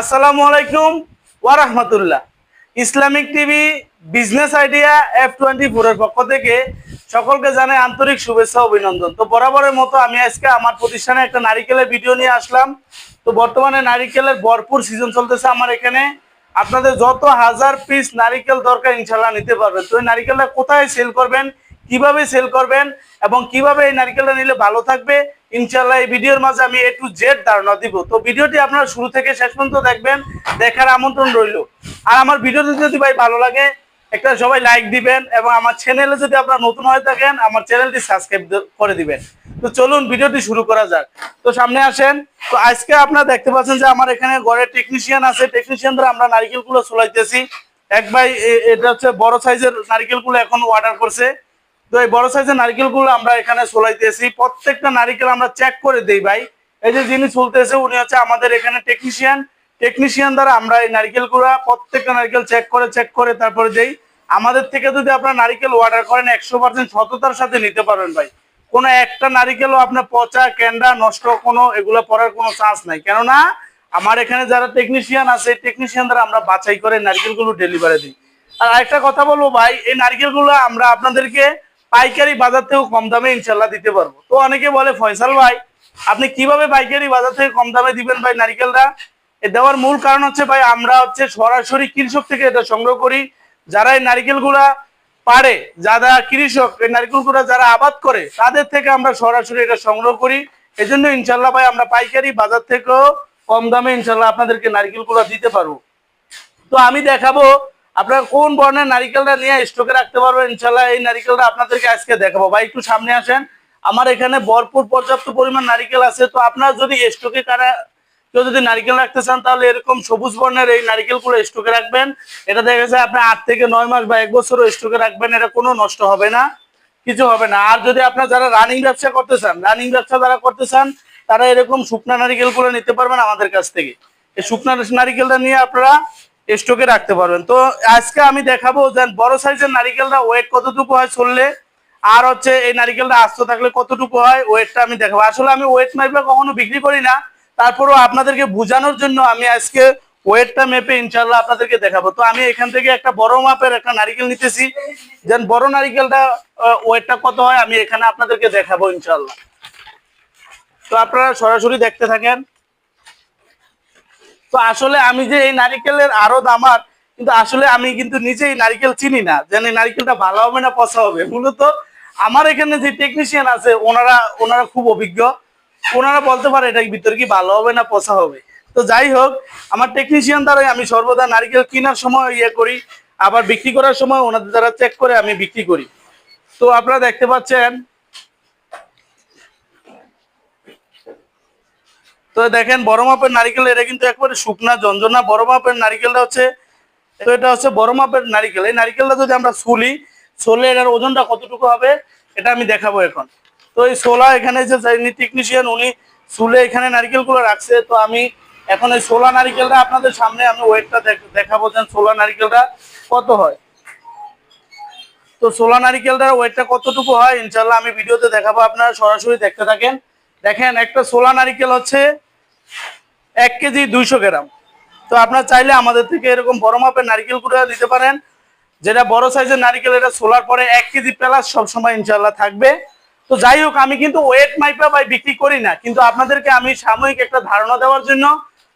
আসসালামু আলাইকুম ওয়া রাহমাতুল্লাহ। Islamic TV business idea F twenty ফোরের পক্ষ থেকে সকলকে জানাই আন্তরিক শুভেচ্ছা অভিনন্দন। তো বরাবরের মতো আমি আজকে আমার প্রতিষ্ঠানে একটা নারিকেলের ভিডিও নিয়ে আসলাম। তো বর্তমানে নারিকেলের ভরপুর সিজন চলতেছে আমার এখানে। আপনাদের যত হাজার পিস নারিকেল দরকার ইনশাল্লাহ নিতে পারবেন। তো এই নারিকেলটা কোথায় সেল করবেন? কীভাবে সেল করবেন এবং কীভাবে এই নারকেলটা নিলে ভালো থাকবে ইনশাল্লাহ এই ভিডিওর মাঝে আমি এ টু জেড ধারণা দিব। তো ভিডিওটি আপনারা শুরু থেকে শেষ পর্যন্ত দেখবেন, দেখার আমন্ত্রণ রইল। আর আমার ভিডিওটি যদি ভাই ভালো লাগে, একটা সবাই লাইক দিবেন এবং আমার চ্যানেলে যদি আপনারা নতুন হয়ে থাকেন, আমার চ্যানেলটি সাবস্ক্রাইব করে দিবেন। তো চলুন ভিডিওটি শুরু করা যাক। তো সামনে আসেন। তো আজকে আপনারা দেখতে পাচ্ছেন যে আমার এখানে ঘরে টেকনিশিয়ান আছে। টেকনিশিয়ান দ্বারা আমরা নারিকেলগুলো চলাইতেছি এক ভাই এটা হচ্ছে বড় সাইজের নারিকেলগুলো এখন অর্ডার করছে। তো এই বড় সাইজের নারকেলগুলো আমরা এখানে সোলাইতেছি। প্রত্যেকটা নারকেল আমরা চেক করে দেই ভাই। এই যে যিনি চলতেছে উনি হচ্ছে আমাদের এখানে টেকনিশিয়ান টেকনিশিয়ান দ্বারা আমরা এই নারকেলগুলো প্রত্যেকটা নারকেল চেক করে চেক করে তারপরে দেই। আমাদের থেকে যদি আপনার নারকেল অর্ডার করেন, একশো পার্সেন্ট সততার সাথে নিতে পারবেন ভাই। কোনো একটা নারিকেলও আপনার পচা, ক্যান্ডা, নষ্ট কোনো, এগুলো পড়ার কোনো চান্স নাই। কেননা আমার এখানে যারা টেকনিশিয়ান আছে টেকনিশিয়ান দ্বারা আমরা বাছাই করে নারকেলগুলো ডেলিভারি দিই। আর আরেকটা কথা বলব ভাই, এই নারকেলগুলো আমরা আপনাদেরকে পাইকারি বাজার থেকেও কম দামে ইনশাল্লাহ দিতে পারব। তো অনেকে বলে, ফয়সাল ভাই, আপনি কীভাবে পাইকারি বাজার থেকে কম দামে দিবেন ভাই নারকেলটা? এ দেওয়ার মূল কারণ হচ্ছে ভাই, আমরা হচ্ছে সরাসরি কৃষক থেকে এটা সংগ্রহ করি। যারা এই নারকেলগুলা পারে যারা কৃষক, এই নারকেলগুলা যারা আবাদ করে, তাদের থেকে আমরা সরাসরি এটা সংগ্রহ করি। এই জন্য ইনশাল্লাহ ভাই, আমরা পাইকারি বাজার থেকেও কম দামে ইনশাল্লাহ আপনাদেরকে নারকেলগুলা দিতে পারব। তো আমি দেখাবো আপনারা কোন বর্ণের নারিকেলটা নিয়ে স্টকে রাখতে পারবেন ইনশাল্লাহ এই নারিকেলটা আপনাদেরকে আজকে দেখাবো। ভাই, একটু সামনে আসেন। আমার এখানে ভরপুর পর্যাপ্ত পরিমাণ নারিকেল আছে, তো আপনারা যদি স্টকে কারা কেউ যদি নারিকেল রাখতে চান, তাহলে এরকম সবুজ বর্ণের এই নারিকেলগুলো স্টকে রাখবেন। এটা দেখা যাচ্ছে আপনি আট থেকে নয় মাস বা এক বছরও স্টকে রাখবেন, এটা কোনো নষ্ট হবে না, কিছু হবে না। আর যদি আপনার যারা রানিং ব্যবসা করতে চান রানিং ব্যবসা যারা করতে চান, তারা এরকম শুকনা নারিকেলগুলো নিতে পারবেন আমাদের কাছ থেকে। এই শুকনা নারিকেলটা নিয়ে আপনারা স্টকে রাখতে পারবেন। তো আজকে আমি দেখাবো যে বড় সাইজের নারিকেলটা ওয়েট কতটুকু হয় চললে আর হচ্ছে এই নারিকেলটা আস্ত থাকলে কতটুকু হয় ওয়েটটা আমি দেখাবো। আসলে আমি ওয়েট মাইপে কখনো বিক্রি করি না, তারপরেও আপনাদেরকে বোঝানোর জন্য আমি আজকে ওয়েটটা মেপে ইনশাল্লাহ আপনাদেরকে দেখাবো। তো আমি এখান থেকে একটা বড় মাপের একটা নারিকেল নিতেছি, যেন বড় নারিকেলটা ওয়েটটা কত হয় আমি এখানে আপনাদেরকে দেখাবো ইনশাল্লাহ তো আপনারা সরাসরি দেখতে থাকেন। তো আসলে আমি যে এই নারিকেলের আরও আমার, কিন্তু আসলে আমি কিন্তু নিজেই নারিকেল চিনি না। যেন নারিকেলটা ভালো হবে না পচা হবে। মূলত আমার এখানে যে টেকনিশিয়ান আছে, ওনারা ওনারা খুব অভিজ্ঞ। ওনারা বলতে পারে এটা ভিতরে কি ভালো হবে না পচা হবে। তো যাই হোক, আমার টেকনিশিয়ান দ্বারাই আমি সর্বদা নারিকেল কেনার সময় ইয়ে করি, আবার বিক্রি করার সময় ওনাদের দ্বারা চেক করে আমি বিক্রি করি। তো আপনারা দেখতে পাচ্ছেন তো দেখেন, বড় মাপের নারিকেল, এটা কিন্তু একবারে শুকনা জঞ্জনা বড় মাপের নারিকেলটা হচ্ছে, তো এটা হচ্ছে বড় মাপের নারিকেল। এই নারিকেলটা যদি আমরা সুলি সোলে এটার ওজনটা কতটুকু হবে, এটা আমি দেখাবো এখন। তো এই সোলা এখানে যে টেকনিশিয়ান উনি সুলে এখানে নারিকেলগুলো রাখছে। তো আমি এখন এই সোলা নারিকেলটা আপনাদের সামনে, আমি ওয়েটটা দেখাবো যে সোলা নারিকেলটা কত হয়। তো সোলা নারিকেলটার ওয়েটটা কতটুকু হয় ইনশাল্লাহ আমি ভিডিওতে দেখাবো, আপনারা সরাসরি দেখতে থাকেন। দেখেন, একটা সোলা নারিকেল হচ্ছে এক কেজি দুইশো গ্রাম। তো আপনার চাইলে আমাদের থেকে এরকম বড় মাপের নারিকেল গুঁড়া দিতে পারেন। যেটা বড় সাইজের নারিকেল, এটা সোলার পরে এক কেজি প্লাস সবসময় ইনশাল্লাহ থাকবে। তো যাই হোক, আমি কিন্তু ওয়েট মাইপা বাই বিক্রি করি না, কিন্তু আপনাদেরকে আমি সাময়িক একটা ধারণা দেওয়ার জন্য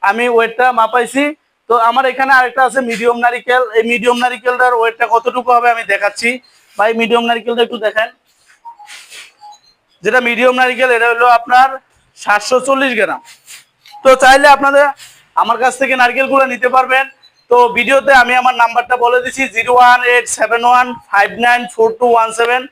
আমি ওয়েটটা মাপাইছি। তো আমার এখানে আরেকটা আছে মিডিয়াম নারিকেল। এই মিডিয়াম নারিকেলটার ওয়েটটা কতটুকু হবে আমি দেখাচ্ছি। ভাই, মিডিয়াম নারিকেলটা একটু দেখেন। যেটা মিডিয়াম নারিকেল, এটা হলো আপনার সাতশো চল্লিশ গ্রাম। তো চাইলে আপনাদের আমার কাছ থেকে নারকেলগুলো নিতে পারবেন। তো ভিডিওতে আমি আমার নাম্বারটা বলে দিচ্ছি, zero one eight seven one five nine four two one seven.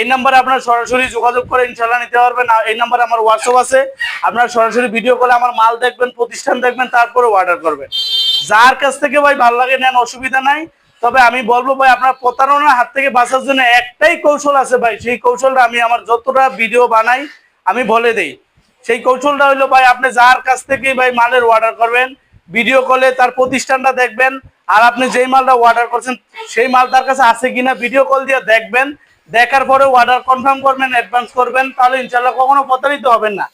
এই নাম্বারে আপনারা সরাসরি যোগাযোগ করে ইনশাল্লাহ নিতে পারবেন। এই নাম্বারে আমার হোয়াটসঅ্যাপ আছে। আপনারা সরাসরি ভিডিও কলে আমার মাল দেখবেন, প্রতিষ্ঠান দেখবেন, তারপরে অর্ডার করবেন। যার কাছ থেকে ভাই ভালো লাগে, নেন, অসুবিধা নাই। তবে আমি বলব ভাই, আপনার প্রতারণার হাত থেকে বাঁচার জন্য একটাই কৌশল আছে ভাই। সেই কৌশলটা আমি আমার যতটা ভিডিও বানাই, আমি বলে দেই। সেই কৌশলটা হলো ভাই, আপনি যার কাছ থেকে ভাই মালের অর্ডার করবেন ভিডিও কলে তার প্রতিষ্ঠানটা দেখবেন, আর আপনি যেই মালটা অর্ডার করছেন, সেই মাল তার কাছে আছে কিনা ভিডিও কল দিয়ে দেখবেন, দেখার পরে অর্ডার কনফার্ম করবেন অ্যাডভান্স করবেন, তাহলে ইনশাল্লাহ কখনো প্রতারিত হবেন না।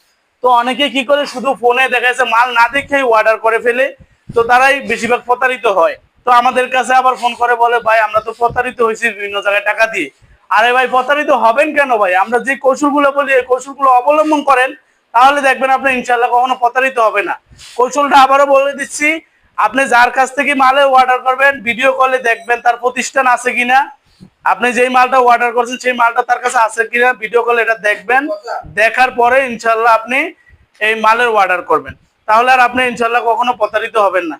তো অনেকে কি করে, শুধু ফোনে দেখা যাচ্ছে মাল না দেখেই অর্ডার করে ফেলে, তো তারাই বেশিরভাগ প্রতারিত হয়। তো আমাদের কাছে আবার ফোন করে বলে, ভাই, আমরা তো প্রতারিত হয়েছি বিভিন্ন জায়গায় টাকা দিয়ে। আরে ভাই, প্রতারিত হবেন কেন ভাই? আমরা যে কৌশলগুলো বলি, এই কৌশলগুলো অবলম্বন করেন তাহলে দেখবেন আপনি ইনশাল্লাহ কখনো প্রতারিত হবে না। কৌশলটা আবারও বলে দিচ্ছি, আপনি যার কাছ থেকে মালে অর্ডার করবেন ভিডিও কলে দেখবেন তার প্রতিষ্ঠান আছে কিনা। আপনি যেই মালটা অর্ডার করছেন, সেই মালটা তার কাছে আছে কিনা ভিডিও কলে এটা দেখবেন। দেখার পরে ইনশাল্লাহ আপনি এই মালের অর্ডার করবেন। তাহলে আর আপনি ইনশাল্লাহ কখনো প্রতারিত হবেন না।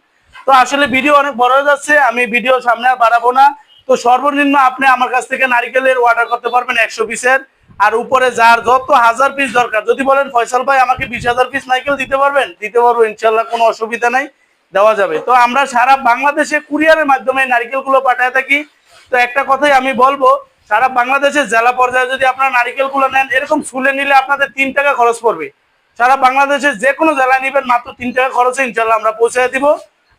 তো আসলে ভিডিও অনেক বড় হয়ে যাচ্ছে, আমি ভিডিও সামনে আর বাড়াবো না। তো সর্বনিম্ন আপনি আমার কাছ থেকে নারিকেলের অর্ডার করতে পারবেন একশো পিসের আর উপরে যার যত হাজার পিস দরকার। যদি বলেন, ফয়সাল ভাই, আমাকে বিশ হাজার পিস নারকেল দিতে পারবেন? দিতে পারব ইনশাল্লাহ কোনো অসুবিধা নাই, দেওয়া যাবে। তো আমরা সারা বাংলাদেশে কুরিয়ারের মাধ্যমে নারিকেলগুলো পাঠায় থাকি। তো একটা কথাই আমি বলব, সারা বাংলাদেশের জেলা পর্যায়ে যদি আপনারা নারিকেলগুলো নেন, এরকম ফুলে নিলে আপনাদের তিন টাকা খরচ পড়বে। সারা বাংলাদেশের যে কোনো জেলায় নেবেন, মাত্র তিন টাকা খরচে ইনশাল্লাহ আমরা পৌঁছে দিব।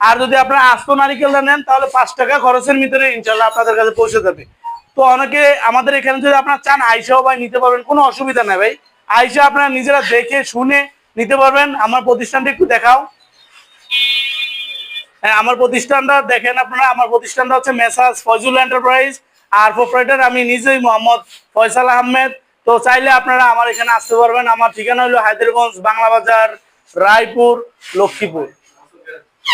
আর যদি আপনারা আস্ত নারিকেলটা নেন, তাহলে পাঁচ টাকা খরচের ভিতরে ইনশাল্লাহ আপনাদের কাছে পৌঁছে যাবে তো অনেকে আমাদের এখানে যদি আপনারা চান, আইসাও ভাই নিতে পারবেন, কোনো অসুবিধা নেই ভাই। আইসা আপনারা নিজেরা দেখে, শুনে নিতে পারবেন। আমার প্রতিষ্ঠানটা একটু দেখাও। হ্যাঁ আমার প্রতিষ্ঠানটা দেখেন আপনারা, আমার প্রতিষ্ঠানটা হচ্ছে মেসাজ ফয়জুল এন্টারপ্রাইজ, আর প্রোপারেটর আমি নিজেই মোহাম্মদ ফয়সাল আহমেদ। তো চাইলে আপনারা আমার এখানে আসতে পারবেন। আমার ঠিকানা হলো হায়দ্রাবাদ, বাংলা বাজার, রায়পুর, লক্ষ্মীপুর।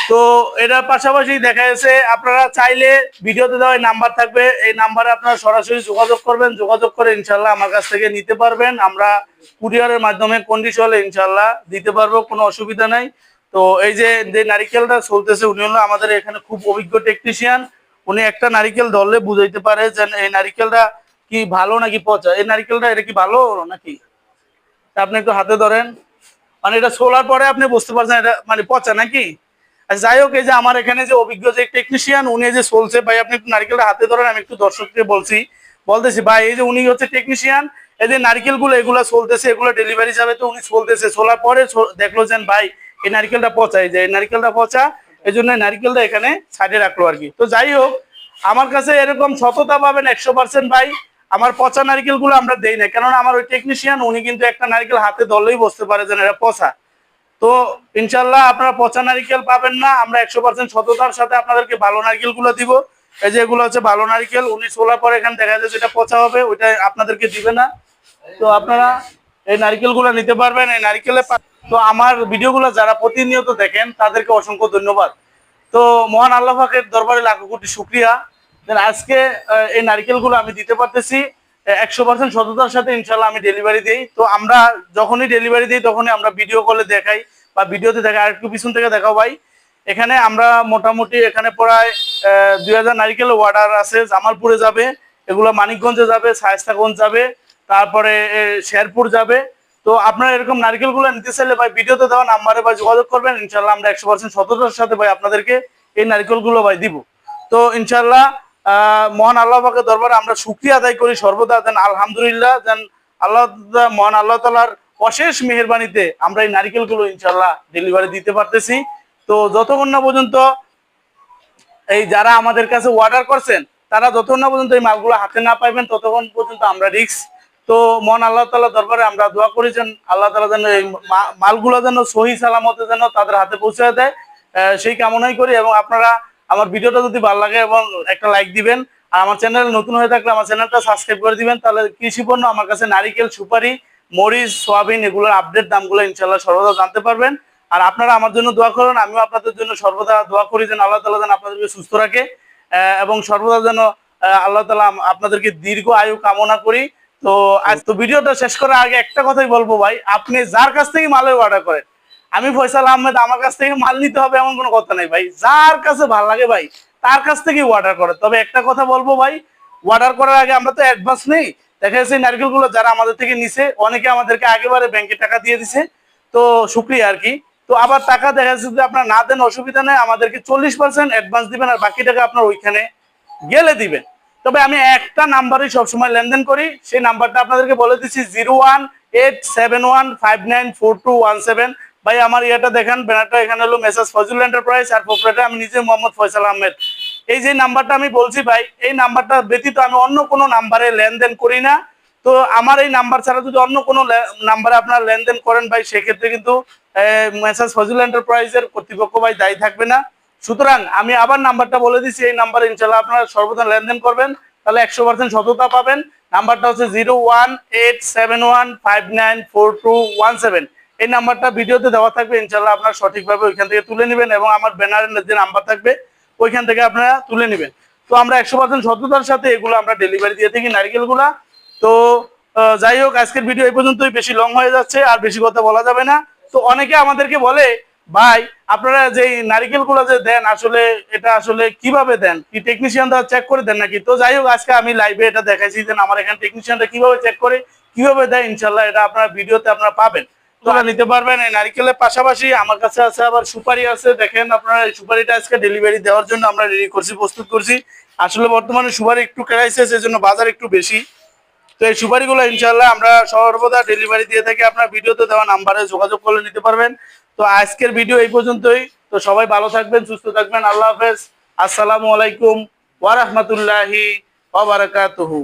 তো এটার পাশাপাশি দেখা যাচ্ছে আপনারা চাইলে ভিডিওতে দেওয়া নাম্বার থাকবে। এই নাম্বারে আপনারা সরাসরি যোগাযোগ করবেন। যোগাযোগ করে ইনশাল্লাহ আমার কাছ থেকে নিতে পারবেন। আমরা কুরিয়ারের মাধ্যমে কন্ডিশনে ইনশাল্লাহ দিতে পারব, কোনো অসুবিধা নাই। তো এই যে যে নারিকেলটা চলতেছে উনি হলো আমাদের এখানে খুব অভিজ্ঞ টেকনিশিয়ান উনি একটা নারিকেল ধরলে বুঝাইতে পারে যে, এই নারিকেলটা কি ভালো নাকি পচা? এই নারিকেলটা, এটা কি ভালো নাকি? আপনি একটু হাতে ধরেন। মানে এটা সোলার পরে আপনি বুঝতে পারছেন এটা মানে পচা নাকি? যাই হোক এই যে আমার এখানে যে অভিজ্ঞ যে টেকনিশিয়ান উনি যে চলছে ভাই আপনি একটু নারিকেলটা হাতে ধরেন আমি একটু দর্শককে বলছি বলতেছি ভাই এই যে উনি হচ্ছে টেকনিশিয়ান এই যে নারিকেলগুলো এগুলো চলতেছে এগুলো ডেলিভারি যাবে তো উনি চলতেছে চলার পরে দেখল যে ভাই এই নারকেলটা পচা এই যে এই নারিকেলটা পচা এই জন্য নারকেলটা এখানে সাইডে রাখল আর কি। তো যাই হোক আমার কাছে এরকম সততা পাবেন একশো পার্সেন্ট ভাই আমার পচা নারিকেলগুলো আমরা দেই না কেননা আমার ওই টেকনিশিয়ান উনি কিন্তু একটা নারকেল হাতে ধরলেই বসতে পারে যে না, এটা পচা। তো ইনশাল্লাহ আপনারা পচা নারিকেল পাবেন না, আমরা একশো পার্সেন্ট সততার সাথে আপনাদেরকে ভালো নারিকেলগুলো দিব। এই যে এগুলো হচ্ছে ভালো নারিকেল উনি সোলার পরে এখানে দেখা যায় যেটা পচা হবে, ওইটা আপনাদেরকে দিবে না। তো আপনারা এই নারিকেলগুলো নিতে পারবেন, এই নারিকেলে তো আমার ভিডিওগুলো যারা প্রতিনিয়ত দেখেন, তাদেরকে অসংখ্য ধন্যবাদ। তো মহান আল্লাহ দরবারে লাখো কোটি শুক্রিয়া। আজকে এই নারিকেলগুলো আমি দিতে পারতেছি। একশো পার্সেন্ট সততার সাথে ইনশাল্লাহ আমি ডেলিভারি দিই। তো আমরা যখনই ডেলিভারি দিই, তখনই আমরা ভিডিও কলে দেখাই বা ভিডিওতে দেখাই আর একটু পিছন থেকে দেখাও ভাই। এখানে আমরা মোটামুটি এখানে প্রায় দুই হাজার নারিকেল অর্ডার আছে, জামালপুরে যাবে, এগুলো মানিকগঞ্জে যাবে, শায়স্তাগঞ্জ যাবে, তারপরে শেরপুর যাবে। তো আপনারা এরকম নারকেলগুলো নিতে চাইলে ভাই ভিডিওতে দেওয়া নাম্বারে ভাই যোগাযোগ করবেন ইনশাল্লাহ আমরা একশো পার্সেন্ট সততার সাথে ভাই আপনাদেরকে এই নারকেলগুলো ভাই দিব। তো ইনশাল্লাহ মহান আল্লাহ পাকের দরবারে আমরা শুক্রিয়া আদায় করি, সর্বদা দেন আলহামদুলিল্লাহ দেন আল্লাহ মহান আল্লাহ তালার অশেষ মেহরবানিতে আমরা এই নারিকেলগুলো ইনশাল্লাহ ডেলিভারি দিতে পারতেছি। তো যতক্ষণ না পর্যন্ত এই যারা আমাদের কাছে অর্ডার করছেন, তারা যতক্ষণ না পর্যন্ত এই মালগুলো হাতে না পাইবেন, ততক্ষণ পর্যন্ত আমরা রিক্স তো মন আল্লাহ তালা দরবারে আমরা দোয়া করি যেন আল্লাহ তালা যেন এই মালগুলো যেন সহি সালামতে যেন তাদের হাতে পৌঁছে দেয়। সেই কামনাই করি এবং আপনারা আমার ভিডিওটা যদি ভালো লাগে এবং একটা লাইক দিবেন, আর আমার চ্যানেল নতুন হয়ে থাকলে আমার চ্যানেলটা সাবস্ক্রাইব করে দিবেন, তাহলে কৃষি পণ্য, আমার কাছে নারিকেল, সুপারি, মরিচ, সোয়াবিন, এগুলোর আপডেট দামগুলো ইনশাল্লাহ সর্বদা জানতে পারবেন। আর আপনারা আমার জন্য দোয়া করুন, আমিও আপনাদের জন্য সর্বদা দোয়া করি যেন আল্লাহ তালা যেন আপনাদেরকে সুস্থ রাখে এবং সর্বদা যেন আল্লাহ তালা আপনাদেরকে দীর্ঘ আয়ু কামনা করি। তো আজ তো ভিডিওটা শেষ করার আগে একটা কথাই বলব ভাই, আপনি যার কাছ থেকে মালের অর্ডার করেন আমি ফয়সাল আহমেদ, আমার কাছ থেকে মাল নিতে হবে এমন কোনো কথা নেই ভাই। যার কাছে ভালো লাগে ভাই, তার কাছ থেকে অর্ডার করে। তবে একটা কথা বলব ভাই অর্ডার করার আগে আমরা তো অ্যাডভান্স নেই। দেখা যাচ্ছে নারকেলগুলো যারা আমাদের থেকে নিছে, অনেকে আমাদেরকে আগেবারে ব্যাংকে টাকা দিয়ে দিছে। তো শুক্রিয়া আর কি। তো আবার টাকা দেখা যাচ্ছে যদি আপনার না দেন, অসুবিধা নেই, আমাদেরকে চল্লিশ পার্সেন্ট অ্যাডভান্স দিবেন আর বাকি টাকা আপনার ওইখানে গেলে দিবেন। তবে আমি একটা নাম্বারই সবসময় লেনদেন করি, সেই নাম্বারটা আপনাদেরকে বলে দিচ্ছি, zero one eight seven one five nine four two one seven. ভাই, আমার ইয়েটা দেখেন, ব্যানারটা এখানে হলো মেসেজ ফজল এন্টারপ্রাইজ আর প্রোপারেটর আমি নিজে মোহাম্মদ ফয়সাল আহমেদ। এই যে নাম্বারটা আমি বলছি ভাই, এই নাম্বারটা ব্যতীত আমি অন্য কোনো নাম্বারে লেনদেন করি না। তো আমার এই নাম্বার ছাড়া যদি অন্য কোনো নাম্বারে আপনারা লেনদেন করেন ভাই, সেক্ষেত্রে কিন্তু মেসাজ ফজিল এন্টারপ্রাইজের কর্তৃপক্ষ ভাই দায়ী থাকবে না। সুতরাং আমি আবার নাম্বারটা বলে দিচ্ছি, এই নাম্বারে ইনশাল্লাহ আপনারা সর্বদা লেনদেন করবেন, তাহলে একশো পার্সেন্ট সততা পাবেন। নাম্বারটা হচ্ছে zero one eight seven one five nine four two one seven এই নাম্বারটা ভিডিওতে দেওয়া থাকবে ইনশাল্লাহ আপনারা সঠিকভাবে ওইখান থেকে তুলে নেবেন এবং আমার ব্যানারের যে নাম্বার থাকবে, ওইখান থেকে আপনারা তুলে নেবেন। তো আমরা একশো পার্সেন্ট সততার সাথে এগুলো আমরা ডেলিভারি দিয়ে থাকি নারিকেলগুলা। তো যাই হোক, আজকের ভিডিও এই পর্যন্তই। বেশি লং হয়ে যাচ্ছে, আর বেশি কথা বলা যাবে না। তো অনেকে আমাদেরকে বলে, ভাই, আপনারা যে নারিকেলগুলো যে দেন, আসলে এটা আসলে কীভাবে দেন? কি টেকনিশিয়ান দ্বারা চেক করে দেন নাকি? তো যাই হোক, আজকে আমি লাইভে এটা দেখাইছি যে আমার এখানে টেকনিশিয়ানটা কীভাবে চেক করে, কীভাবে দেয় ইনশাল্লাহ এটা আপনার ভিডিওতে আপনারা পাবেন। তোমরা নিতে পারবেন এই নারিকেলের পাশাপাশি আমার কাছে আছে আবার সুপারি আছে। দেখেন আপনারা এই সুপারিটা আজকে ডেলিভারি দেওয়ার জন্য আমরা রেডি করছি, প্রস্তুত করছি। আসলে বর্তমানে সুপারি একটু ক্রাইসিস এই জন্য বাজার একটু বেশি। তো এই সুপারিগুলো ইনশাল্লাহ আমরা সর্বদা ডেলিভারি দিয়ে থাকি। আপনার ভিডিওতে দেওয়া নাম্বারে যোগাযোগ করে নিতে পারবেন। তো আজকের ভিডিও এই পর্যন্তই। তো সবাই ভালো থাকবেন, সুস্থ থাকবেন। আল্লাহ হাফেজ। আসসালামু আলাইকুম ওয়া রাহমাতুল্লাহি ওয়া বারাকাতুহু।